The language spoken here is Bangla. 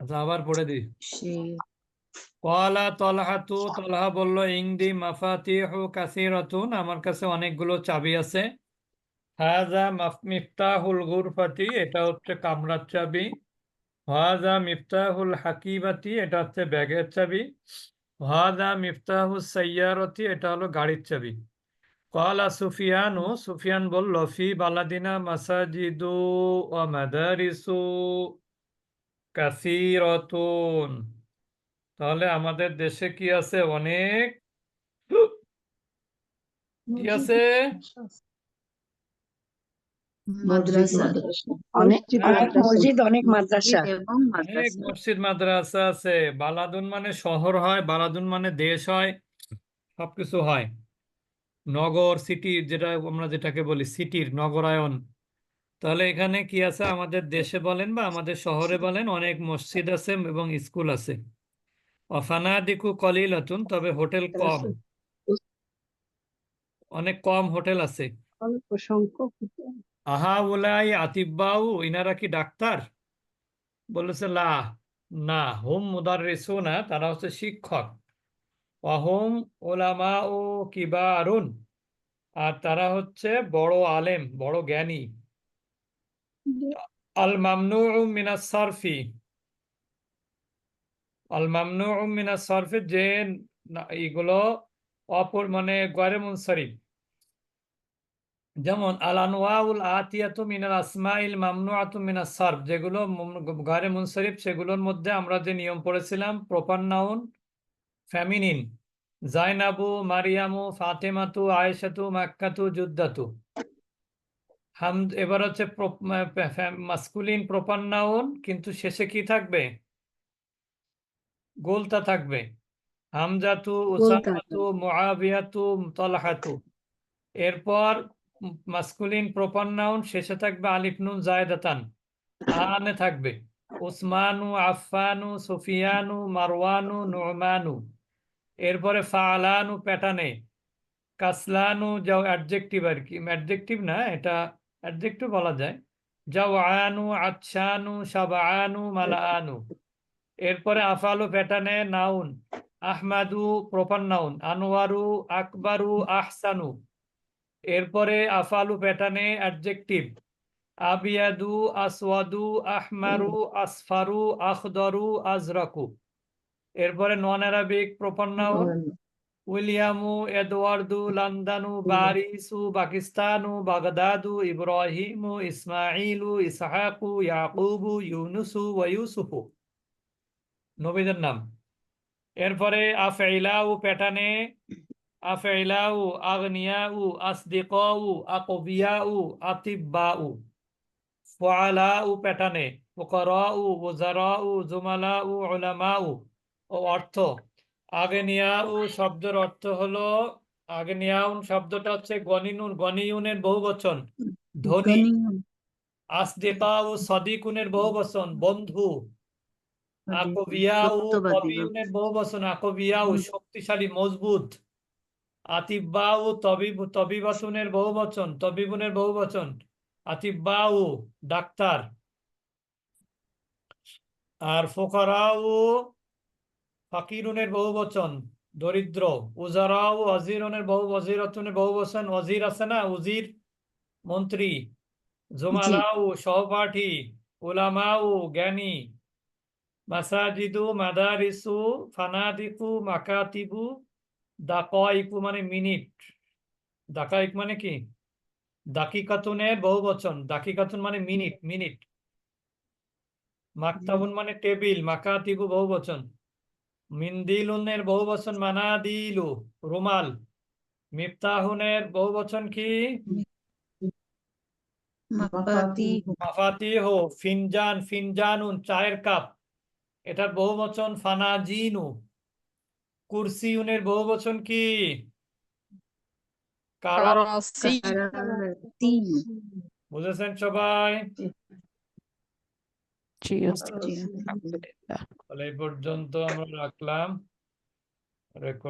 আচ্ছা আবার পড়ে দিই। সে কলা তলহাতু তলহা বলল ইংদি মাফাতিহু কাসিরাতুন আমার কাছে অনেকগুলো চাবি আছে। হাজা মাফ- মিফতাহুল গুরফাতি এটা হচ্ছে কামরার চাবি। হাজা মিফতাহুল হাকিবাতি এটা হচ্ছে ব্যাগের চাবি। হাজা মিফতাহুল সাইয়ারতি এটা হলো গাড়ির চাবি। কলা সুফিয়ানু সুফিয়ান বলল ফি বালাদিনা মাসাজিদু ও মাদারিসু কাসিরাতুন। তাহলে আমাদের দেশে কি আছে? অনেক কি আছে? মাদ্রাসা। অনেক মসজিদ অনেক মাদ্রাসা। অনেক মসজিদ মাদ্রাসা আছে। বালাদুন মানে শহর হয় বালাদুন মানে দেশ হয় সবকিছু হয়। নগর সিটি যেটা আমরা যেটাকে বলি সিটির নগরায়ন। তাহলে এখানে কি আছে? আমাদের দেশে বলেন বা আমাদের শহরে বলেন অনেক মসজিদ আছে এবং স্কুল আছে। অফানাদিকু কলিলাতুন তবে হোটেল কম। অনেক কম হোটেল আছে। আহা উলাই আতিব্বাউ ইনারা কি ডাক্তার? বলেছে লা না হুম মুদাররিসুনা তারা হচ্ছে শিক্ষক। অহুম ওলামা ও কিবারুন আর তারা হচ্ছে বড় আলেম বড় জ্ঞানী। আল মামনু মিনাস সারফি আল মামনু মিনাস সারফি যে এইগুলো অপর মানে গয়রে মুনসারিফ যেমন আল আনওয়াউল আতিয়াতু মিনাল আসমাইল মামনুআতু মিনাস সারফ যেগুলো গয়রে মুনসারিফ সেগুলোর মধ্যে আমরা যে নিয়ম পড়েছিলাম, প্রপার নাউন ফেমিনিন জাইনাবু, মারিয়ামু, ফাতেমাতু, আয়েশাতু, মাক্কাতু, যুদ্ধাতু। হাম এবার হচ্ছে মাস্কুলিন প্রপার নাউন কিন্তু শেষে কি থাকবে? গোলতা থাকবে। হামজাতু উসামাতু মুআবিয়াতু তলহাতু এরপর মাস্কুলিন প্রপার নাউন শেষে থাকবে আলিফ নুন জায়দাতান। আনে থাকবে। উসমানু আফফানু সুফিয়ানু মারওয়ানু নুমানু। এরপরে ফালানু প্যাটার্নে। কাসলানু যাও অ্যাডজেক্টিভ আর কি। অ্যাডজেক্টিভ না এটা অ্যাডজেক্টিভ বলা যায়, জাওয়ানু, আচ্ছানু সাবানু মালাআনু। এরপরে আফালু প্যাটার্নে নাউন, আহমাদু প্রপার নাউন, আনোয়ারু, আকবারু, আহসানু। এরপরে আফালু প্যাটার্নে অ্যাডজেক্টিভ, আবিয়াদু, আসওয়াদু, আহমারু, আসফারু, আখদরু, আজরাকু। এরপরে নন আরাবিক প্রপার নাউন উইলিয়ামু এদওয়ার্দু লন্ডনু বারিসু পাকিস্তানু বাগদাদু ইব্রাহিমু ইসমাইলু ইসহাকু ইয়াকুবু ইউনুসু ওয়া ইউসুফু। নবীদের নাম। এরপরে আফইলাউ প্যাটার্নে আফইলাউ আগনিয়াউ আসদিকাউ আকবিয়াউ আতিব্বাউ। ফুআলাউ প্যাটার্নে ফুকারাউ ওজারাউ জুমালাউ উলামাউ। ও অর্থ আগনিয়াউ শব্দের অর্থ হলো আগনিয়াউন শব্দটা হচ্ছে গনিনুন গনিউনের বহুবচন। ধনী আসদিকাউ সদিকুনের বহুবচন বন্ধু। আকবিয়াউ সত্যবাদী তবিউনের বহুবচন আকবিয়াউ শক্তিশালী মজবুত। আতিব্বাউ তবিব তবিবাতুনের বহুবচন তবিবুনের বহুবচন। আতিব্বাউ ডাক্তার। আর ফোকারাউ ফাকিরুনের বহুবচন দরিদ্র উজারাউ অজিরনের বহু অজিরতুনের বহুবচন অজির আছে না? উজির মন্ত্রী জুমালাউ সহপাঠী উলামাউ জ্ঞানী মাসাজিদু মাদারিসু ফানাদিকু মাকাতিবু দাকাইকু মানে মিনিট। দাকাইক মানে কি? দাকিকাতুনের বহুবচন দাকিকাতুন মানে মিনিট মিনিট। মাকতাবুন মানে টেবিল মাকাতিবু বহুবচন। মিন্দিলুনের বহুবচন মানাদিলু রুমাল মিফতাহুনের বহুবচন কি? মাপাতি মাফাতিহ ফিনজান ফিনজানুন চায়ের কাপ। এটার বহুবচন ফানাজিনু কুরসিউনের বহুবচন কি? কারা কারাতি বুঝেছেন সবাই? জি। তাহলে এই পর্যন্ত আমরা রাখলাম রেকর্ড